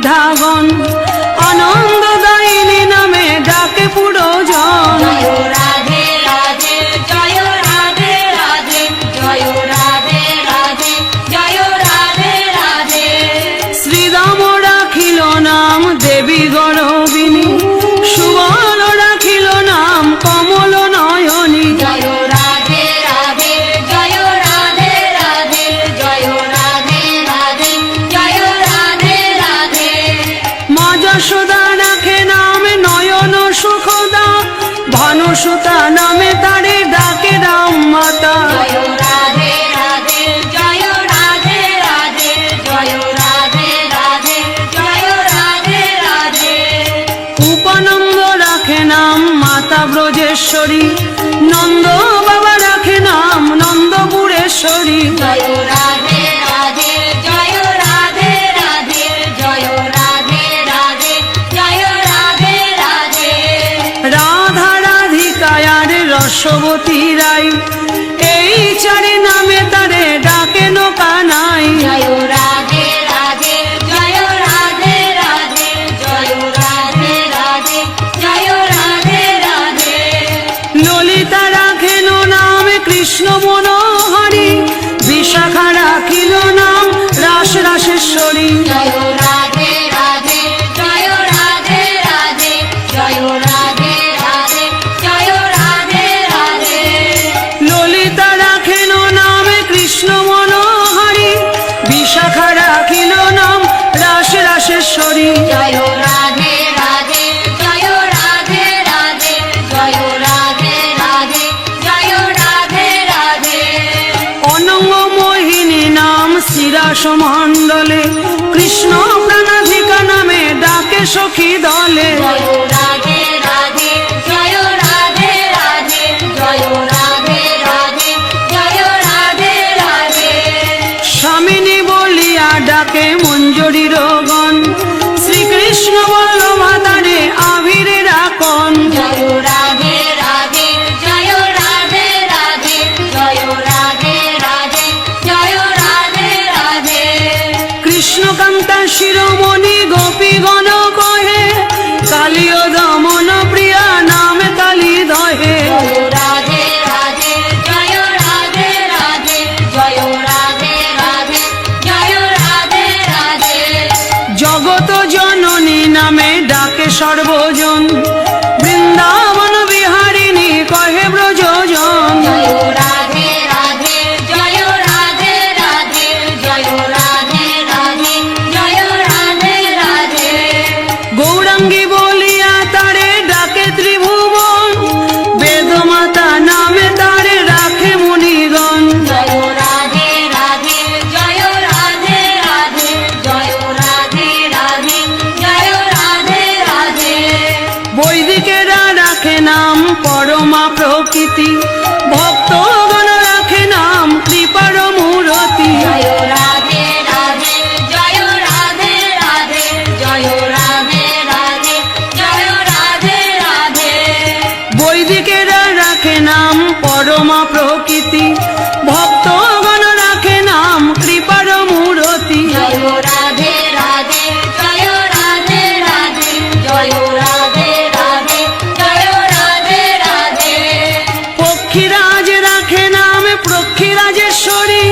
বৃদ্ধাগণ душу. পার্শ্ববতী রায় এই চারে না সুন্দরেশ্বরী জয় রাধে মোহিনী নাম শিরাস মণ্ডলে কৃষ্ণ প্রাণাধিকা নামে ডাকে সখী দলে। স্বামিনী বলিয়া ডাকে মঞ্জুরি রোগ। জননী নামে ডাকে সর্বজন। বৃন্দা প্রকৃতি সরি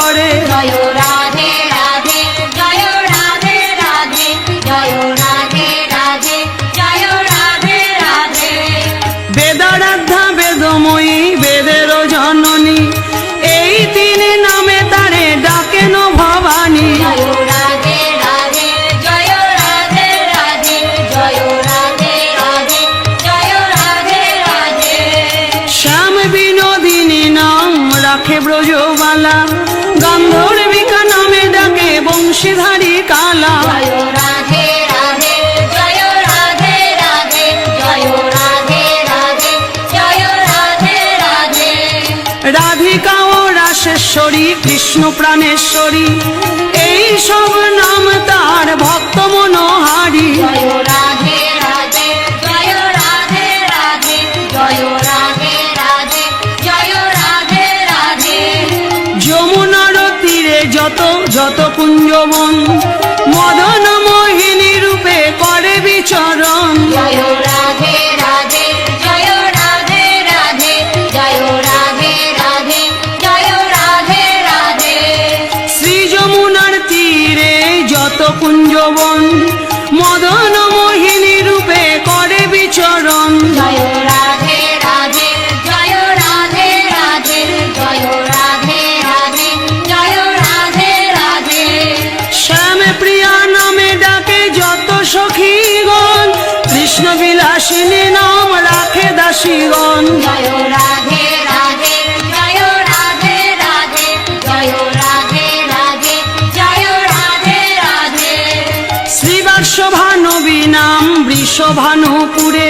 করে কৃষ্ণেশ্বরী কৃষ্ণ প্রাণেশ্বরী। ভানুপুরে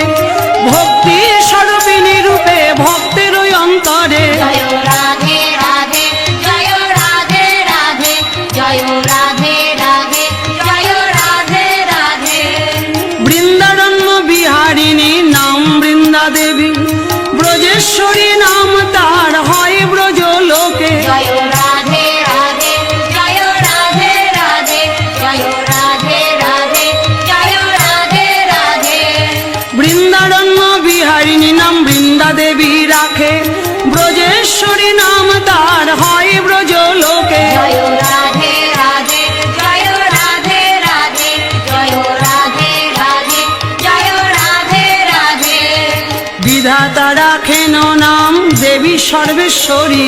রাখেন নাম? দেবী সর্বেশ্বরী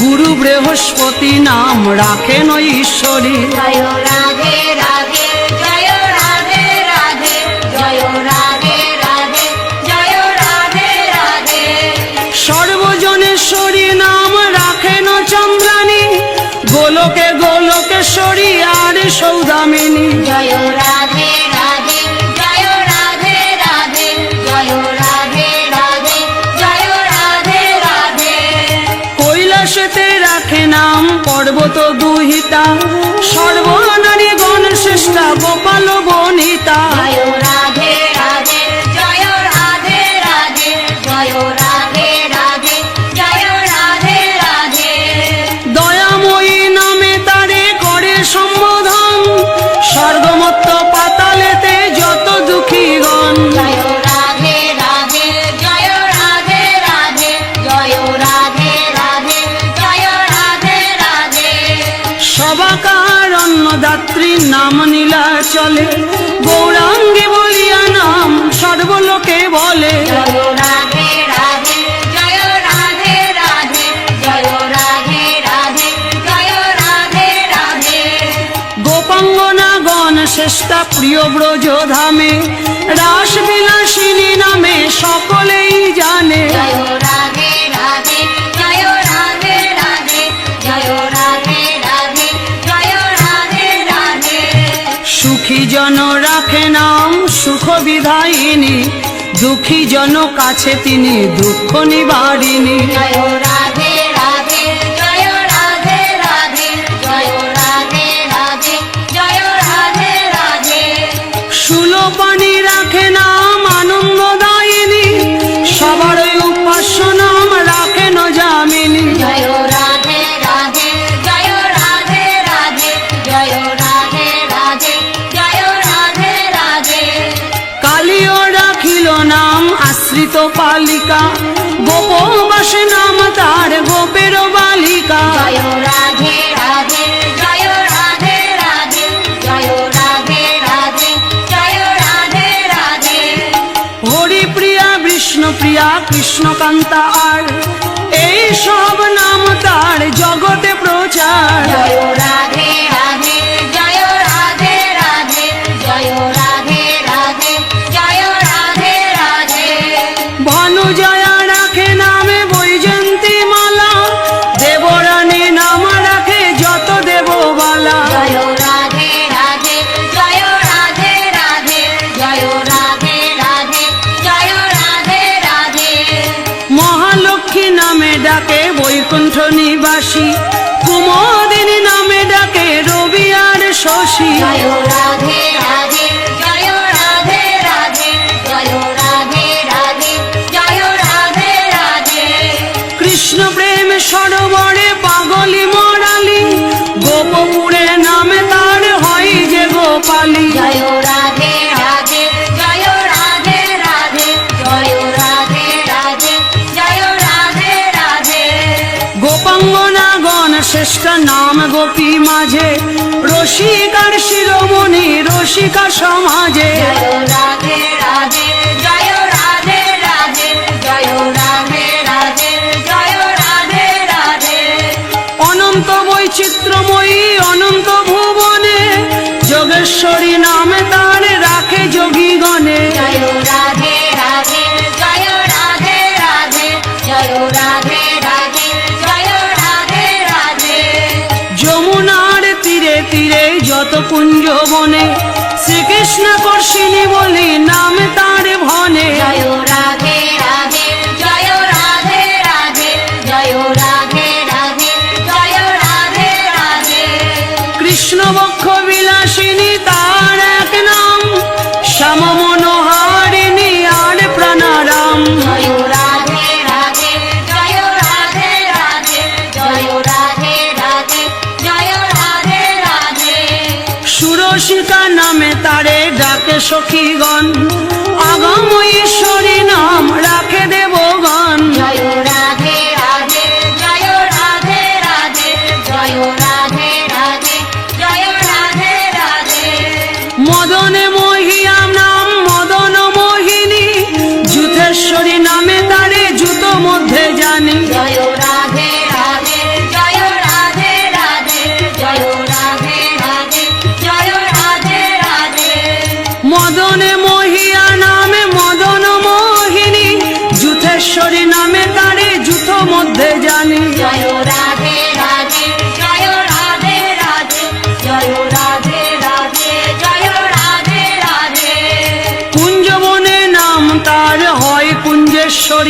গুরু বৃহস্পতি নাম রাখেন ঈশ্বরী। সর্বজনেশ্বরী নাম রাখেন গোলকে গোলকেশ্বরী আর সৌদামিনী। জয় devoto চলে। গৌরাঙ্গে বলিয়া নাম সর্বলোকে বলে। গোপাঙ্গনাগণ প্রিয় ব্রজ ধামে রাসবিলাসিনী নামে সকলেই জানে। রাধে জন রাখে নাম সুখ বিধায়িনী দুঃখী জন কাছে তিনি দুঃখ নিবারিনী বালিকা গোপবাস নাম তার গোপের বালিকা। প্রিয়া কৃষ্ণকান্তা আর এই সব নাম তার জগতে প্রচার। জয় রাধে শ্রেষ্ঠা নাম গোপী মাঝে রসিকার শিরোমণি রসিকা সমাজে। অনন্ত বৈচিত্রময়ী কুঞ্জবনে শ্রীকৃষ্ণ কর্ষিণী বলি নাম তার ভনে। রাধে রাধে রাধে রাধে রাধে রাধে রাধে কৃষ্ণ বক্ষ বিলাসিনী সখীগণ আগাময়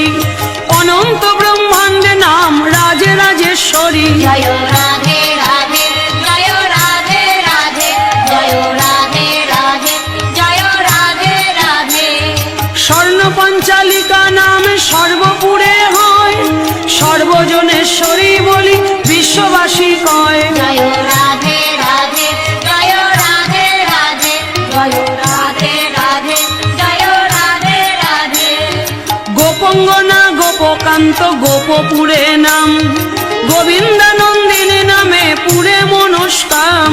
রাজেশ্বরী অনন্ত ব্রহ্মাণ্ডে নাম রাজে রাজেশ্বরী জয় রাধে রাধে শান্ত গোপপুরে নাম। গোবিন্দানন্দিনী নামে পুরে মনস্কাম।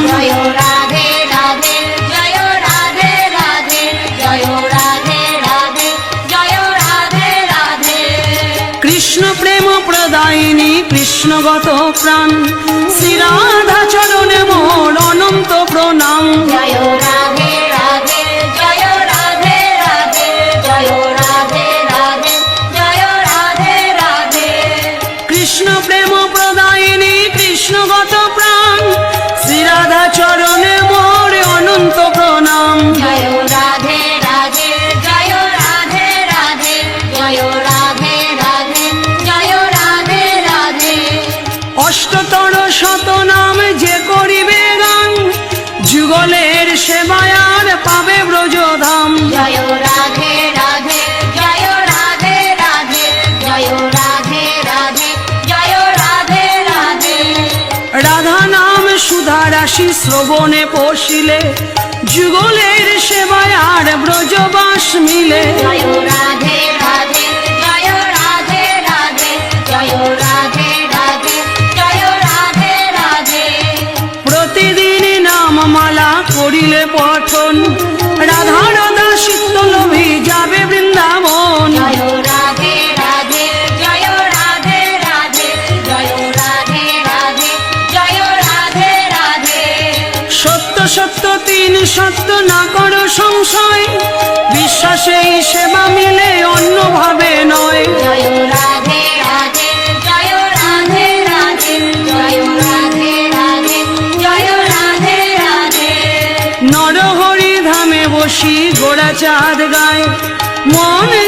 কৃষ্ণ প্রেম কৃষ্ণগত প্রাণ। শ্রীরাধা চরণে মোর অনন্ত প্রণাম। জয় রাধে দাসী শ্রবণে পশিলে যুগলের সেবায় আর ব্রজবাস মিলে। প্রতিদিন নাম মালা করিলে পঠন। সত্য না করো সংশয়। বিশ্বাসে সেবা মিলে অন্যভাবে নয়। নরহরি ধামে বসি গোড়া চাঁদ গায়। মনে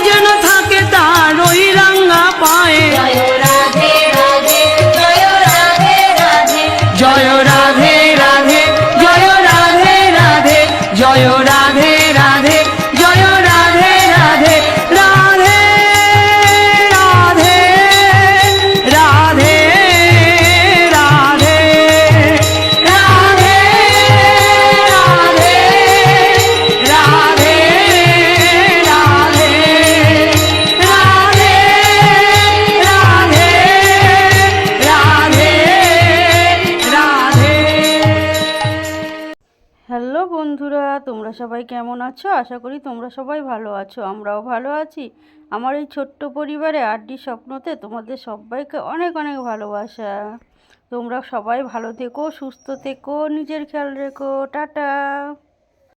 আছো? আশা করি তোমরা সবাই ভালো আছো, আমরাও ভালো আছি। আমার এই ছোট্ট পরিবারে আড্ডি স্বপ্নতে তোমাদের সবাইকে অনেক অনেক ভালোবাসা। তোমরা সবাই ভালো থেকো, সুস্থ থেকো, নিজের খেয়াল রেখো। টাটা!